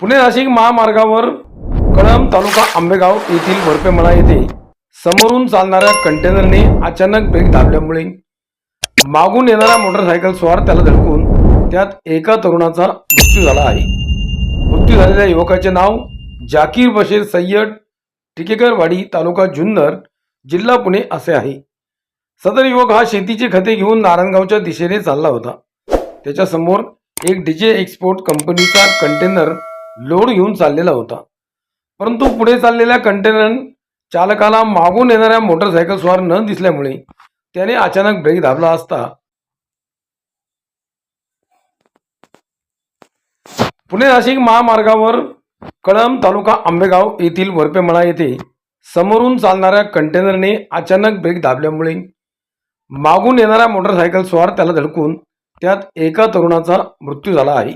पुणे नाशिक महामार्गावर कळंब तालुका आंबेगाव येथील वरपेमळा येथे समोरून चालणाऱ्या कंटेनरने अचानक ब्रेक दाबल्यामुळे मागून येणारा मोटरसायकल स्वार त्याला धडकून त्यात एका तरुणाचा मृत्यू झाला आहे. मृत्यू झालेल्या युवकाचे नाव जाकीर बशीर सय्यद टिकेकरवाडी तालुका जुन्नर जिल्हा पुणे असे आहे. सदर युवक हा शेतीची खते घेऊन नारायणगावच्या दिशेने चालला होता. त्याच्यासमोर एक डीजे एक्सपोर्ट कंपनीचा कंटेनर लोड घेऊन चाललेला होता. परंतु पुढे चाललेल्या कंटेनर चालकाला मागून येणाऱ्या मोटरसायकल स्वार न दिसल्यामुळे त्याने अचानक ब्रेक दाबला असता. पुणे नाशिक महामार्गावर कळंब तालुका आंबेगाव येथील वरपेमळा येथे समोरून चालणाऱ्या कंटेनरने अचानक ब्रेक दाबल्यामुळे मागून येणारा मोटरसायकल स्वार त्याला धडकून त्यात एका तरुणाचा मृत्यू झाला आहे.